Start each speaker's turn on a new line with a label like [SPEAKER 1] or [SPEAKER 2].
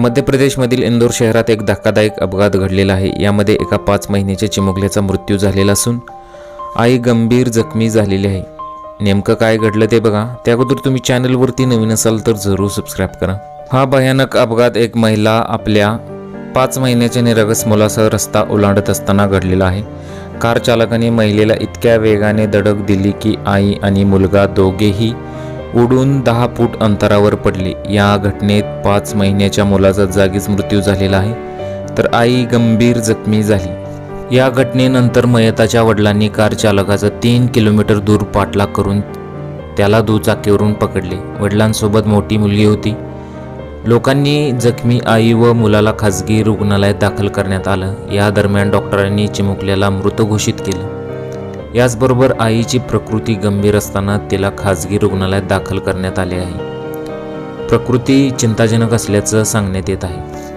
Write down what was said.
[SPEAKER 1] मध्य प्रदेशमधील इंदोर शहरात एक धक्कादायक अपघात घडलेला आहे. यामध्ये एका पाच महिन्याच्या चिमुकल्याचा मृत्यू झालेला असून आई गंभीर जखमी झालेली आहे. नेमकं काय घडलं ते बघा. त्या अगोदर तुम्ही चॅनलवरती नवीन असाल तर जरूर सबस्क्राईब करा. हा भयानक अपघात एक महिला आपल्या पाच महिन्याच्या निरागस मुलासह रस्ता ओलांडत असताना घडलेला आहे. कार चालकाने महिलेला इतक्या वेगाने धडक दिली की आई आणि मुलगा दोघेही उडून दहा फूट अंतरावर पडली. या घटनेत पाच महिन्याच्या मुलाचा जागीच मृत्यू झालेला आहे. तर आई गंभीर जखमी झाली. या घटनेनंतर मयताच्या वडिलांनी कार चालकाचा तीन किलोमीटर दूर पाठलाग करून त्याला दुचाकीवरून पकडले. वडिलांसोबत मोठी मुलगी होती. लोकांनी जखमी आई व मुलाला खासगी रुग्णालयात दाखल करण्यात आलं. या दरम्यान डॉक्टरांनी चिमुकल्याला मृत घोषित केलं. याचबरोबर आईची प्रकृती गंभीर असताना तिला खाजगी रुग्णालयात दाखल करण्यात आले आहे. प्रकृती चिंताजनक असल्याचं सांगण्यात येत आहे.